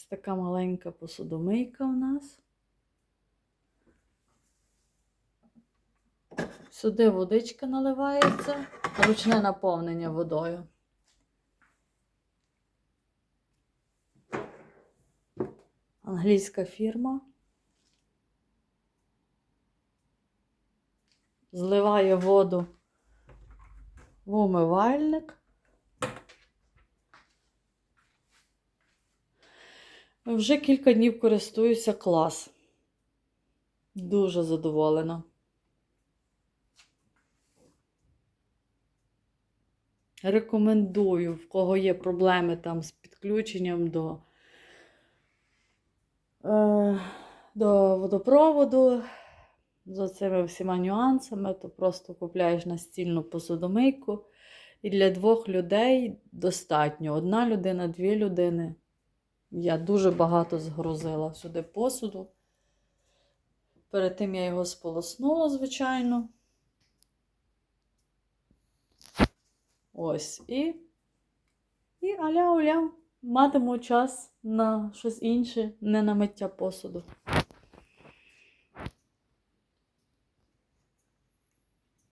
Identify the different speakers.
Speaker 1: Ось така маленька посудомийка у нас. Сюди водичка наливається, ручне наповнення водою. Англійська фірма. Зливає воду в умивальник. Вже кілька днів користуюся клас. Дуже задоволена. Рекомендую, в кого є проблеми там з підключенням до, е, до водопроводу, з цими всіма нюансами, то просто купляєш настільну посудомийку. І для двох людей достатньо. Одна людина, дві людини. Я дуже багато згрузила сюди посуду. Перед тим я його сполоснула, звичайно. Ось і. І аля-уля. Матиму час на щось інше, не на миття посуду.